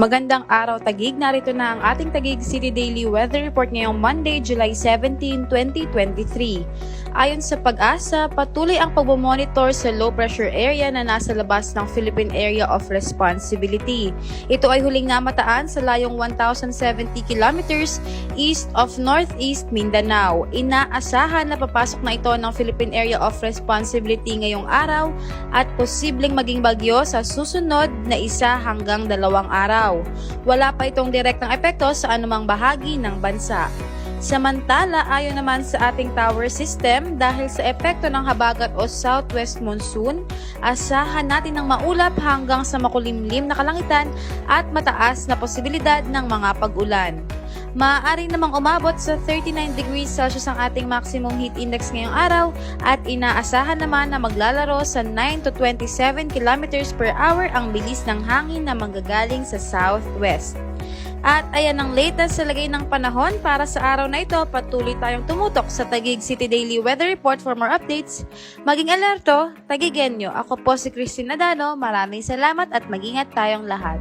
Magandang araw Tagig, narito na ang ating Tagig City Daily Weather Report ngayong Monday, July 17, 2023. Ayon sa pag-asa, patuloy ang pagbomonitor sa low pressure area na nasa labas ng Philippine Area of Responsibility. Ito ay huling namataan sa layong 1,070 kilometers east of Northeast Mindanao. Inaasahan na papasok na ito ng Philippine Area of Responsibility ngayong araw at posibleng maging bagyo sa susunod na isa hanggang dalawang araw. Wala pa itong direktang epekto sa anumang bahagi ng bansa. Samantala, ayon naman sa ating tower system, dahil sa epekto ng habagat o southwest monsoon, asahan natin ng maulap hanggang sa makulimlim na kalangitan at mataas na posibilidad ng mga pag-ulan. Maaari namang umabot sa 39 degrees Celsius ang ating maximum heat index ngayong araw at inaasahan naman na maglalaro sa 9 to 27 kilometers per hour ang bilis ng hangin na manggagaling sa southwest. At ayan ang latest sa lagay ng panahon para sa araw na ito. Patuloy tayong tumutok sa Tagig City Daily Weather Report for more updates. Maging alerto, tagigenyo. Ako po si Christine Nadano. Maraming salamat at mag-ingat tayong lahat.